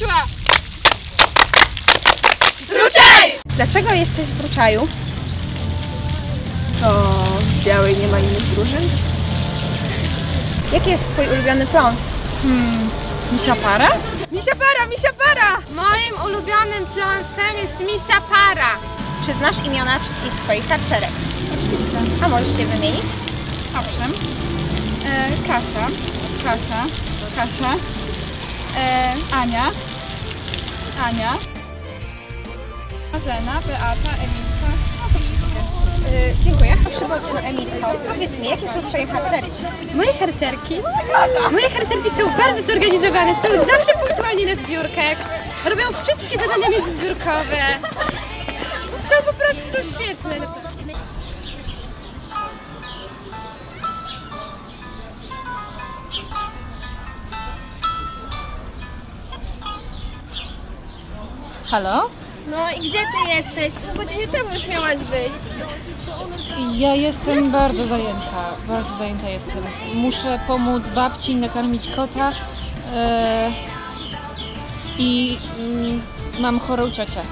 Poszła! Wróczaj! Dlaczego jesteś w Ruczaju? To w Białej nie ma innych drużyn. Jaki jest twój ulubiony pląs? Hmm, misia para? Misia para, misia para! Moim ulubionym pląsem jest misia para. Czy znasz imiona wszystkich swoich harcerek? Oczywiście. A możesz je wymienić? Owszem. E, Kasia, Kasia, Kasia, e, Ania, Ania, Marzena, Beata, Emilka, no to wszystkie. Yy, dziękuję. Przybądź na Emilko. Powiedz mi, jakie są twoje harcerki? Moje harcerki? Moje harcerki są bardzo zorganizowane, są zawsze punktualnie na zbiórkach. Robią wszystkie zadania międzyzbiórkowe. Są po prostu świetne. Halo? No i gdzie ty jesteś? Pół godziny temu już miałaś być. Ja jestem bardzo zajęta, bardzo zajęta jestem. Muszę pomóc babci nakarmić kota e, i mm, mam chorą ciocię.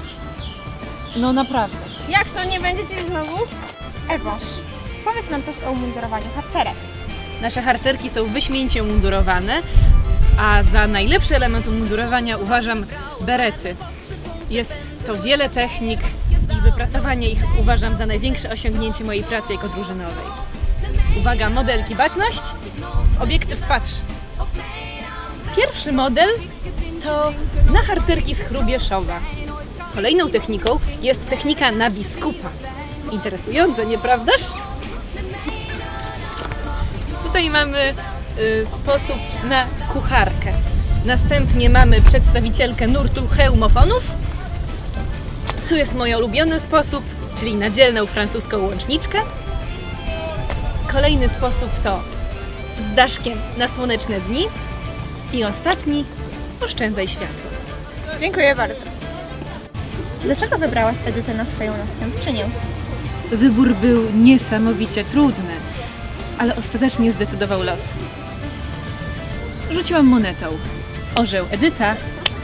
No naprawdę. Jak to, nie będziecie znowu? Ewosz, powiedz nam coś o umundurowaniu harcerek. Nasze harcerki są wyśmienicie umundurowane, a za najlepszy element umundurowania uważam berety. Jest to wiele technik i wypracowanie ich uważam za największe osiągnięcie mojej pracy jako drużynowej. Uwaga, modelki baczność, w obiektyw patrz. Pierwszy model to na harcerki z Chrubieszowa. Kolejną techniką jest technika na biskupa. Interesujące, nieprawdaż? Tutaj mamy y, sposób na kucharkę. Następnie mamy przedstawicielkę nurtu hełmofonów. Tu jest mój ulubiony sposób, czyli na dzielną francuską łączniczkę. Kolejny sposób to z daszkiem na słoneczne dni. I ostatni oszczędzaj światło. Dziękuję bardzo. Dlaczego wybrałaś Edytę na swoją następczynię? Wybór był niesamowicie trudny, ale ostatecznie zdecydował los. Rzuciłam monetą. Orzeł Edyta,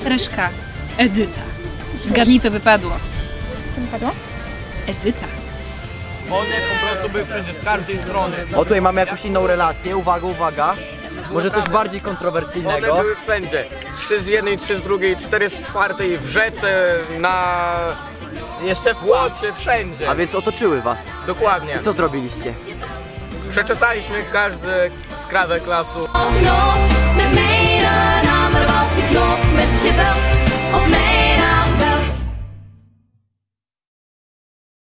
reszka Edyta. Zgadnij co wypadło. Co wypadło? Edyta. One po prostu były wszędzie z każdej strony. O tutaj mamy jakąś inną relację, uwaga, uwaga. Może coś bardziej One kontrowersyjnego. były wszędzie. Trzy z jednej, trzy z drugiej, cztery z czwartej, w rzece, na Jeszcze w płocie, wszędzie. A więc otoczyły was. Dokładnie. I co zrobiliście? Przeczesaliśmy każdy skrawek lasu. No,